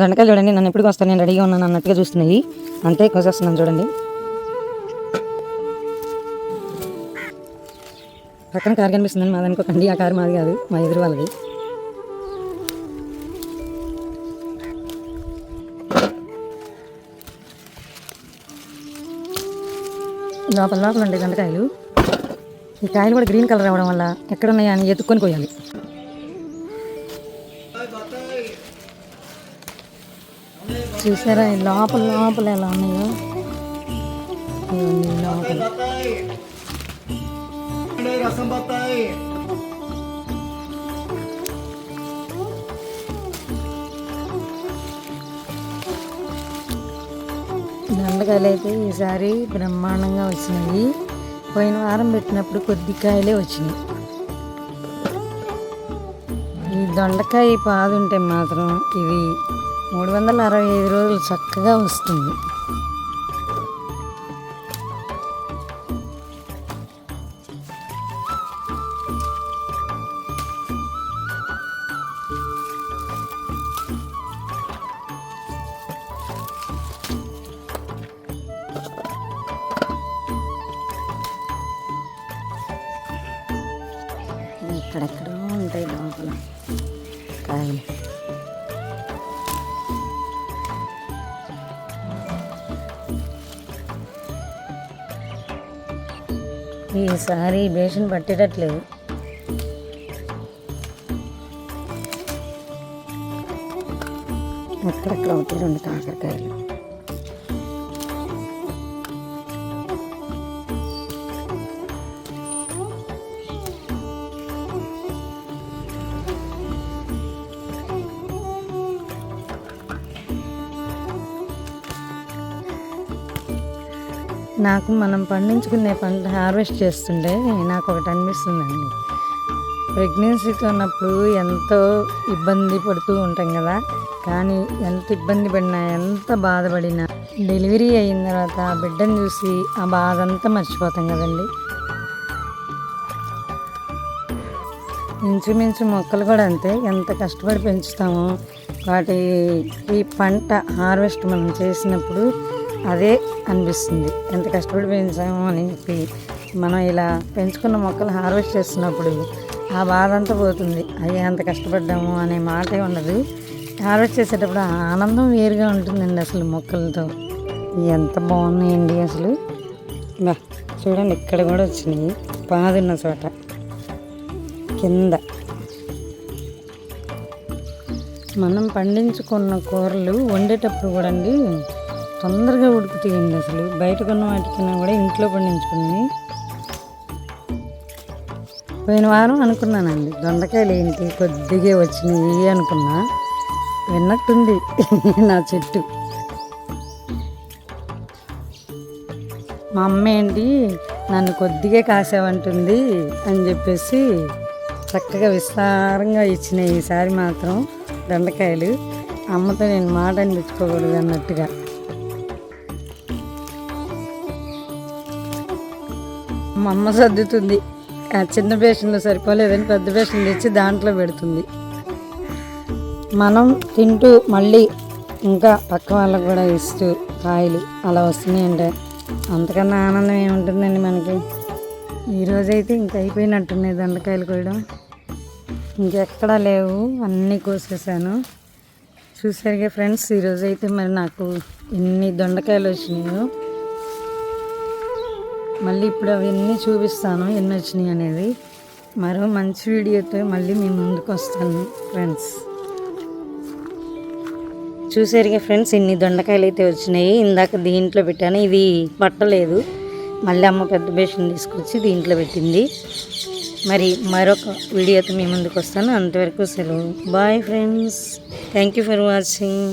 దొండకాయలు చూడండి నన్ను ఎప్పుడు వస్తాను నేను రెడీగా ఉన్నాను అన్నట్టుగా చూస్తున్నాయి. అంతే కోసేస్తున్నాను చూడండి. పక్కన కారు కనిపిస్తుందండి మాది అనుకోకండి ఆ కారు మాది కాదు మా ఎదురు వాళ్ళది. లోపల లోపల ఉండే దొండకాయలు. ఈ కాయలు కూడా గ్రీన్ కలర్ అవ్వడం వల్ల ఎక్కడున్నాయా అని ఎత్తుక్కొని పోయాలి. చూసారా? లోపల లోపల ఎలా ఉన్నాయో? ఇవన్నీ లోపల. రసం బత్తాయి అయితే ఈసారి బ్రహ్మాండంగా వచ్చినాయి. పోయిన వారం పెట్టినప్పుడు కొద్ది కాయలే వచ్చినాయి. ఈ దొండకాయ పాదు ఉంటే మాత్రం ఇది మూడు వందల అరవై ఐదు రోజులు చక్కగా వస్తుంది. ఎక్కడెక్కడో ఉంటాయి లోపల. కాయలు ఈసారి బేషన్ పట్టేటట్లేదు. ఎక్కడెక్కడ ఒకటి రెండు కాకరకాయలు. నాకు మనం పండించుకునే పంట హార్వెస్ట్ చేస్తుంటే నాకు ఒకటి అనిపిస్తుందండి. ప్రెగ్నెన్సీతో ఉన్నప్పుడు ఎంతో ఇబ్బంది పడుతూ ఉంటాం కదా కానీ ఎంత ఇబ్బంది పడినా ఎంత బాధపడినా డెలివరీ అయిన తర్వాత ఆ బిడ్డను చూసి ఆ బాధ అంతా మర్చిపోతాం కదండి. ఇంచుమించు మొక్కలు కూడా అంతే ఎంత కష్టపడి పెంచుతామో వాటి ఈ పంట హార్వెస్ట్ మనం చేసినప్పుడు అదే అనిపిస్తుంది. ఎంత కష్టపడి పెంచాము అని చెప్పి మనం ఇలా పెంచుకున్న మొక్కలు హార్వెస్ట్ చేస్తున్నప్పుడు ఆ బాధ అంతా పోతుంది. అయ్యే అంత కష్టపడ్డాము అనే మాటే ఉండదు. హార్వెస్ట్ చేసేటప్పుడు ఆ ఆనందం వేరుగా ఉంటుందండి అసలు మొక్కలతో. ఎంత బాగున్నాయండి అసలు. బా చూడండి ఇక్కడ కూడా వచ్చినాయి. పాదున్న చోట. కింద. మనం పండించుకున్న కూరలు వండేటప్పుడు కూడా అండి తొందరగా ఉడుకుతాయండి అసలు. బయట కొన్న వాటికన్నా కూడా ఇంట్లో పండించుకుని పోయిన వారం అనుకున్నానండి. దొండకాయలు ఏంటి? కొద్దిగా వచ్చినాయి అనుకున్నా. విన్నట్టుంది నా చెట్టు. మా అమ్మ ఏంటి? నన్ను కొద్దిగా కాసావంటుంది అని చెప్పేసి చక్కగా విస్తారంగా ఇచ్చినాయి ఈసారి మాత్రం దొండకాయలు. అమ్మతో నేను మాట అనిపించుకోకూడదు అన్నట్టుగా. మా అమ్మ సర్దుతుంది. ఆ చిన్న బేషన్లో సరిపోలేదని పెద్ద బేషన్ తెచ్చి దాంట్లో పెడుతుంది. మనం తింటూ మళ్ళీ ఇంకా పక్క వాళ్ళకు కూడా ఇస్తూ కాయలు అలా వస్తున్నాయంటే. అంతకన్నా ఆనందం ఏముంటుందండి మనకి? ఈరోజైతే ఇంకా అయిపోయినట్టున్నాయి దొండకాయలు కూడా. ఇంకెక్కడా లేవు అన్నీ కోసేసాను. చూసారుగా ఫ్రెండ్స్ ఈరోజు అయితే మరి నాకు ఎన్ని దొండకాయలు వచ్చినాయో. మళ్ళీ ఇప్పుడు అవన్నీ చూపిస్తాను ఎన్ని వచ్చినాయి అనేది. మరో మంచి వీడియోతో మళ్ళీ మీ ముందుకు వస్తాను ఫ్రెండ్స్ చూసారుగా ఫ్రెండ్స్ ఇన్ని దొండకాయలు అయితే వచ్చినాయి. ఇందాక దీంట్లో పెట్టాను ఇది పట్టలేదు మళ్ళీ అమ్మ పెద్ద బేషన్ తీసుకొచ్చి దీంట్లో పెట్టింది. మరి మరొక వీడియోతో మీ ముందుకు వస్తాను. అంతవరకు సెలవు. Bye friends thank you for watching